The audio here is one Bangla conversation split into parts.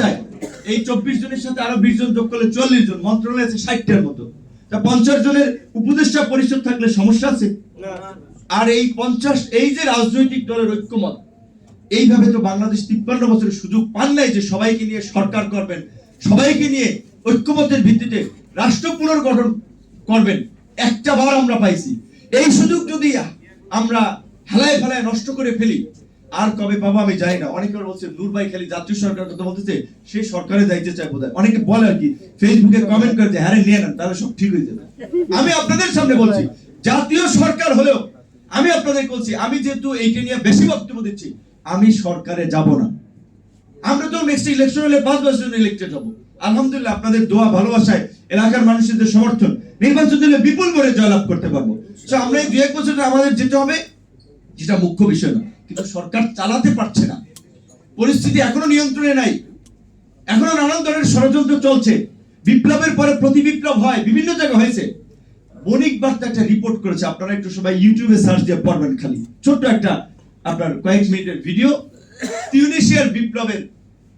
চায় এই চব্বিশ জনের সাথে আরও বিশ জন যোগ করলে চল্লিশ জন মন্ত্রণালয় আছে ষাটটার মতো। তা পঞ্চাশ জনের উপদেষ্টা পরিষদ থাকলে সমস্যা আছে? আর এই পঞ্চাশ এই যে রাজনৈতিক দলের ঐক্যমত এইভাবে তো বাংলাদেশ তিপ্পান্ন বছরের সুযোগ পান নাই যে সবাইকে নিয়ে সরকার করবেন সবাইকে নিয়ে ঐক্যমতের ভিত্তিতে রাষ্ট্র পুনর্গঠন করবেন। একটা বার আমরা পাইছি। এই সুযোগ যদি আমরা হেলায় ফেলায় নষ্ট করে ফেলি আর কবে পাবো আমি জানি না। অনেকে বলছে, নূর ভাই খালি জাতীয় সরকার কথা বলতেছে সেই সরকারে যাইতে চায় বোধহয়। অনেকে বলে আর কি, ফেসবুকে কমেন্ট করে হ্যাঁ নিয়ে নেন, তাহলে সব ঠিক হয়ে যাবে। আমি আপনাদের সামনে বলছি, জাতীয় সরকার হলেও আমি আপনাদের বলছি, আমি যেহেতু এইটা নিয়ে বেশি বক্তব্য দিচ্ছি, আমি সরকারে যাব না। আমরা তো নেক্সট ইলেকশন হলে পাঁচ বছর ইলেকটেড হব। আলহামদুলিল্লাহ, আপনাদের দোয়া, ভালোবাসায় এলাকার মানুষের সমর্থন, নির্বাচন দিলে বিপুল ভোটে জয়লাভ করতে পারব। আমরা এই দু এক বছর আমাদের যেতে হবে, যেটা মুখ্য বিষয় না। কিন্তু সরকার চালাতে পারছে না। পরিস্থিতি এখনও নিয়ন্ত্রণে নাই। এখনও নানান ধরনের ষড়যন্ত্র চলছে। বিপ্লবের পরে প্রতি বিপ্লব হয়, বিভিন্ন জায়গায় হয়েছে। বণিক বার্তা একটা রিপোর্ট করেছে, আপনারা একটু সবাই ইউটিউবে সার্চ দিয়ে পড়বেন খালি। ছোট্ট একটা আপনার কয়েক মিনিটের ভিডিও তিউনিশিয়ার বিপ্লবের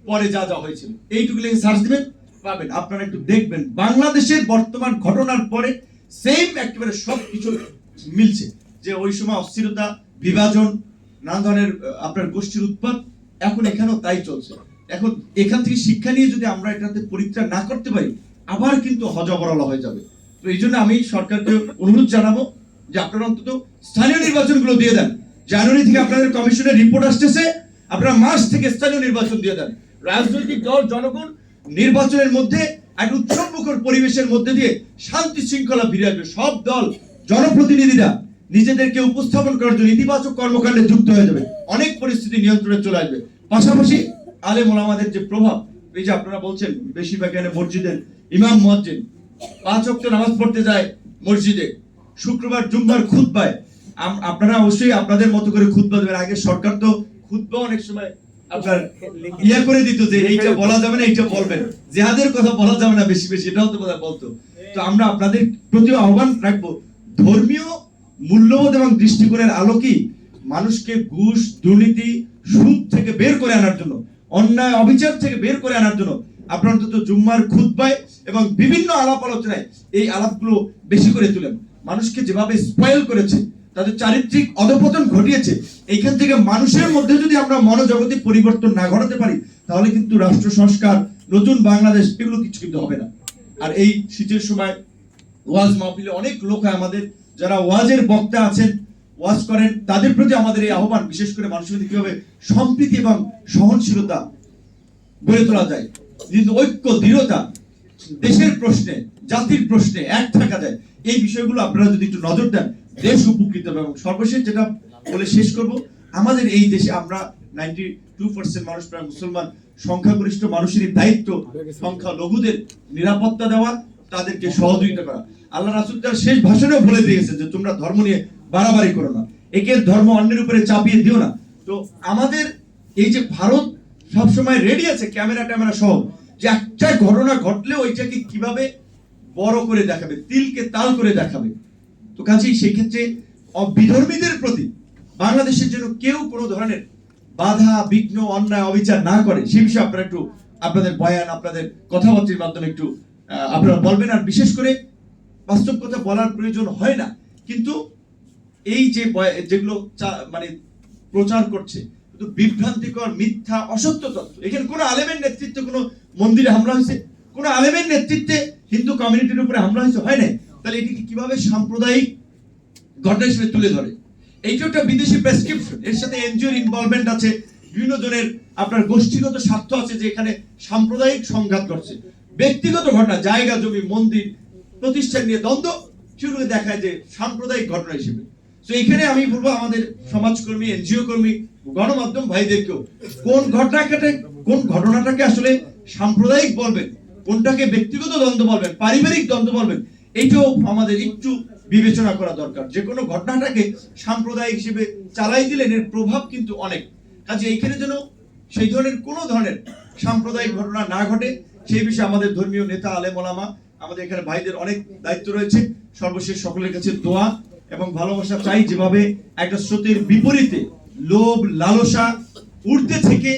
পরে যা যা হয়েছিল এইটুকু লিখে সার্চ দিবেন, পাবেন। আপনারা একটু দেখবেন। বাংলাদেশের বর্তমান ঘটনার পরে সেম একেবারে সব কিছু মিলছে। যে ওই সময় অস্থিরতা, বিভাজন নানা ধরনের আপনার গোষ্ঠীর উৎপাদ এখন এখানেও তাই চলছে। এখন এখান থেকে শিক্ষা নিয়ে যদি আমরা এটাতে পরীক্ষা না করতে পারি, আবার কিন্তু হজবরল হয়ে যাবে। তো এই জন্য আমি সরকারকে অনুরোধ জানাব যে আপনারা অন্তত স্থানীয় নির্বাচনগুলো দিয়ে দেন। জানুয়ারি থেকে আপনাদের কমিশনের রিপোর্ট আসতেছে, আপনারা মার্চ থেকে স্থানীয় নির্বাচন দিয়ে দেন। রাজনৈতিক দল, জনগণ নির্বাচনের মধ্যে এক উৎসবমুখর পরিবেশের মধ্যে দিয়ে শান্তি শৃঙ্খলা ফিরে আসবে সব দল, জনপ্রতিনিধিরা নিজেদেরকে উপস্থাপন করার জন্য ইতিবাচক কর্মকাণ্ডে যুক্ত হয়ে যাবে। অনেক পরিস্থিতি নিয়ন্ত্রণে চলে আসবে। পাশাপাশি আলেম ওলামাদের যে প্রভাব, এই যে আপনারা বলছেন, বেশিরভাগ এখানে মসজিদের ইমাম, মুয়াজ্জিন। পাঁচ ওয়াক্ত নামাজ পড়তে যায় মসজিদে। শুক্রবার, জুম্মার খুতবায়। আম- আপনারা অবশ্যই আপনাদের মতো করে খুতবা দেবেন। আগে সরকার তো খুতবা অনেক সময় আপনার ইয়া করে দিত যে এইটা বলা যাবে না, এইটা বলবেন জেহাদের কথা বলা যাবে না বেশি বেশি, এটাও তো বোধহয় বলতো। তো আমরা আপনাদের প্রতি আহ্বান রাখব, ধর্মীয় মূল্যবোধ এবং দৃষ্টিকোণের আলোকে মানুষকে ঘুষ, দুর্নীতি, সুদ থেকে বের করে আনার জন্য, অন্যায়, অবিচার থেকে বের করে আনার জন্য আপনারা অন্তত জুম্মার খুতবায় এবং বিভিন্ন আলাপ আলোচনায় এই আলাপগুলো বেশি করে তুলেন। মানুষকে যেভাবে স্পয়েল করেছে, তাদের চারিত্রিক অধপতন ঘটিয়েছে, এইখান থেকে মানুষের মধ্যে যদি আমরা মনোজগতে পরিবর্তন না ঘটাতে পারি, তাহলে কিন্তু রাষ্ট্র সংস্কার, নতুন বাংলাদেশ, এগুলো কিছু কিন্তু হবে না। আর এই শীতের সময় ওয়াজ মাহফিলে অনেক লোক আমাদের যারা ওয়াজের বক্তা আছেন, ওয়াজ করেন, তাদের প্রতি আমাদের এই আহ্বান, বিশেষ করে মানুষের মধ্যে কীভাবে সম্প্রীতি এবং সহনশীলতা গড়ে তোলা যায় কিন্তু ঐক্য, দৃঢ়তা, দেশের প্রশ্নে, জাতির প্রশ্নে এক থাকা যায়। এই বিষয়গুলো আপনারা যদি একটু নজর দেন, দেশ উপকৃত হবে এবং সর্বশেষ যেটা বলে শেষ করব, আমাদের এই দেশে আমরা নাইনটি টু পার্সেন্ট মানুষ, প্রায় মুসলমান, সংখ্যাগরিষ্ঠ মানুষেরই দায়িত্ব সংখ্যা লঘুদের নিরাপত্তা দেওয়া তাদেরকে সহযোগিতা করা। আল্লাহ রাসুল তার শেষ ভাষণেও বলে দিয়েছেন যে তোমরা ধর্ম নিয়ে বাড়াবাড়ি করো না। একের ধর্ম অন্যের উপরে চাপিয়ে দিও না। তো আমাদের এই যে ভারত সবসময় রেডি আছে, ক্যামেরা ট্যামেরা সহ, যে একটা ঘটনা ঘটলে ওইটাকে কীভাবে বড় করে দেখাবে, তিলকে তাল করে দেখাবে। তো কাজেই সেই ক্ষেত্রে অ- বিধর্মীদের প্রতি বাংলাদেশের জন্য কেউ কোনো ধরনের বাধা, বিঘ্ন, অন্যায়, অবিচার না করে। সে বিষয়ে আপনারা একটু আপনাদের বয়ান, আপনাদের কথাবার্তার মাধ্যমে একটু আপনারা বলবেন আর বিশেষ করে বাস্তব কথা বলার প্রয়োজন হয় না। কিন্তু এই যে যেগুলো মানে প্রচার করছে বিভ্রান্তিকর মিথ্যা, অসত্য তথ্য। এখানে কোনো আলেমের নেতৃত্বে কোনো মন্দিরে হামলা হয়েছে? কোনো আলেমের নেতৃত্বে হিন্দু কমিউনিটির উপরে হামলা হয়েছে? হয় না তাহলে এটিকে কীভাবে সাম্প্রদায়িক ঘটনা হিসেবে তুলে ধরে? এইটা একটা বিদেশি প্রেসক্রিপশন এর সাথে এনজিওর ইনভলভমেন্ট আছে। বিভিন্ন জনের আপনার গোষ্ঠীগত স্বার্থ আছে যে এখানে সাম্প্রদায়িক সংঘাত ঘটছে। ব্যক্তিগত ঘটনা, জায়গা, জমি, মন্দির, প্রতিষ্ঠান নিয়ে দ্বন্দ্ব, সেগুলোকে দেখায় যে সাম্প্রদায়িক ঘটনা হিসেবে। তো এখানে আমি বলব আমাদের সমাজকর্মী, এনজিও কর্মী, গণমাধ্যম ভাইদেরকেও, কোন ঘটনাটাকে কোন ঘটনাটাকে আসলে সাম্প্রদায়িক বলবেন, কোনটাকে ব্যক্তিগত দ্বন্দ্ব বলবেন, পারিবারিক দ্বন্দ্ব বলবেন, এইটাও আমাদের একটু বিবেচনা করা দরকার। যে কোনো ঘটনাটাকে সাম্প্রদায়িক হিসেবে চালাই দিলেন, এর প্রভাব কিন্তু অনেক। কাজে এইখানে যেন সেই ধরনের কোনো ধরনের সাম্প্রদায়িক ঘটনা না ঘটে সেই বিষয়ে আমাদের ধর্মীয় নেতা আলে মোলামা আমাদের এখানে ভাইদের অনেক দায়িত্ব রয়েছে। সর্বশেষ সকলের কাছে দোয়া এবং ভালোবাসা চাই যেভাবে একটা স্রোতের বিপরীতে লোভ, লালসা উঠতে থেকে